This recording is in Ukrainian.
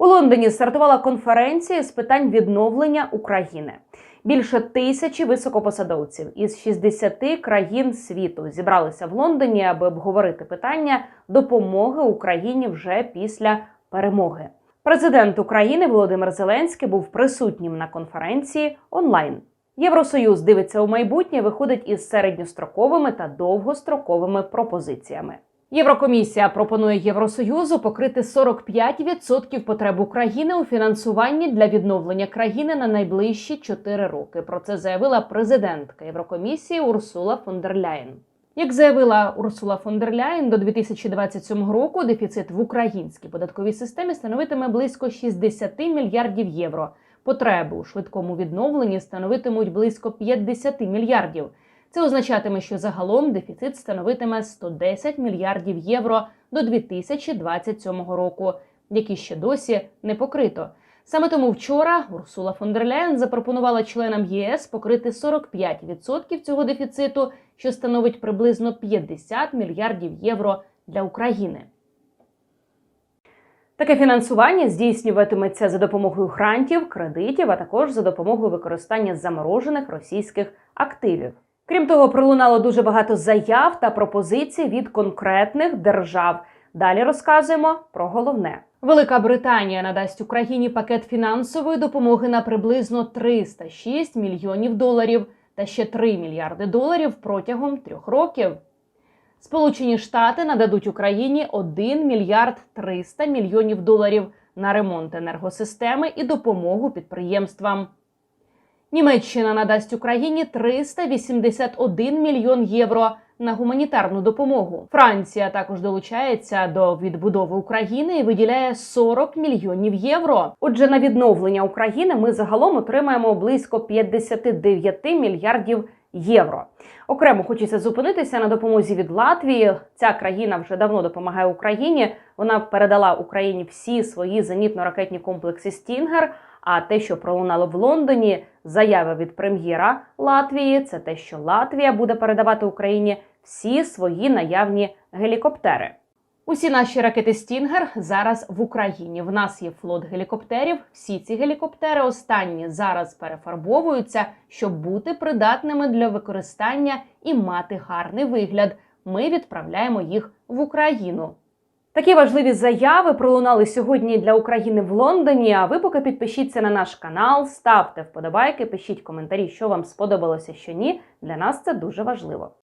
У Лондоні стартувала конференція з питань відновлення України. Більше тисячі високопосадовців із 60 країн світу зібралися в Лондоні, аби обговорити питання допомоги Україні вже після перемоги. Президент України Володимир Зеленський був присутнім на конференції онлайн. Євросоюз дивиться у майбутнє, виходить із середньостроковими та довгостроковими пропозиціями. Єврокомісія пропонує Євросоюзу покрити 45% потреб України у фінансуванні для відновлення країни на найближчі 4 роки. Про це заявила президентка Єврокомісії Урсула фон дер Ляєн. Як заявила Урсула фон дер Ляєн, до 2027 року дефіцит в українській податковій системі становитиме близько 60 мільярдів євро. Потреби у швидкому відновленні становитимуть близько 50 мільярдів. Це означатиме, що загалом дефіцит становитиме 110 мільярдів євро до 2027 року, які ще досі не покрито. Саме тому вчора Урсула фон дер Ляєн запропонувала членам ЄС покрити 45% цього дефіциту, що становить приблизно 50 мільярдів євро для України. Таке фінансування здійснюватиметься за допомогою грантів, кредитів, а також за допомогою використання заморожених російських активів. Крім того, пролунало дуже багато заяв та пропозицій від конкретних держав. Далі розказуємо про головне. Велика Британія надасть Україні пакет фінансової допомоги на приблизно 306 мільйонів доларів та ще 3 мільярди доларів протягом трьох років. Сполучені Штати нададуть Україні 1 мільярд 300 мільйонів доларів на ремонт енергосистеми і допомогу підприємствам. Німеччина надасть Україні 381 мільйон євро на гуманітарну допомогу. Франція також долучається до відбудови України і виділяє 40 мільйонів євро. Отже, на відновлення України ми загалом отримаємо близько 59 мільярдів євро. Окремо хочеться зупинитися на допомозі від Латвії. Ця країна вже давно допомагає Україні. Вона передала Україні всі свої зенітно-ракетні комплекси Стінгер. А те, що пролунало в Лондоні, заява від прем'єра Латвії, це те, що Латвія буде передавати Україні всі свої наявні гелікоптери. Усі наші ракети Стінгер зараз в Україні. В нас є флот гелікоптерів. Всі ці гелікоптери останні зараз перефарбовуються, щоб бути придатними для використання і мати гарний вигляд. Ми відправляємо їх в Україну. Такі важливі заяви пролунали сьогодні для України в Лондоні. А ви поки підпишіться на наш канал, ставте вподобайки, пишіть коментарі, що вам сподобалося, що ні. Для нас це дуже важливо.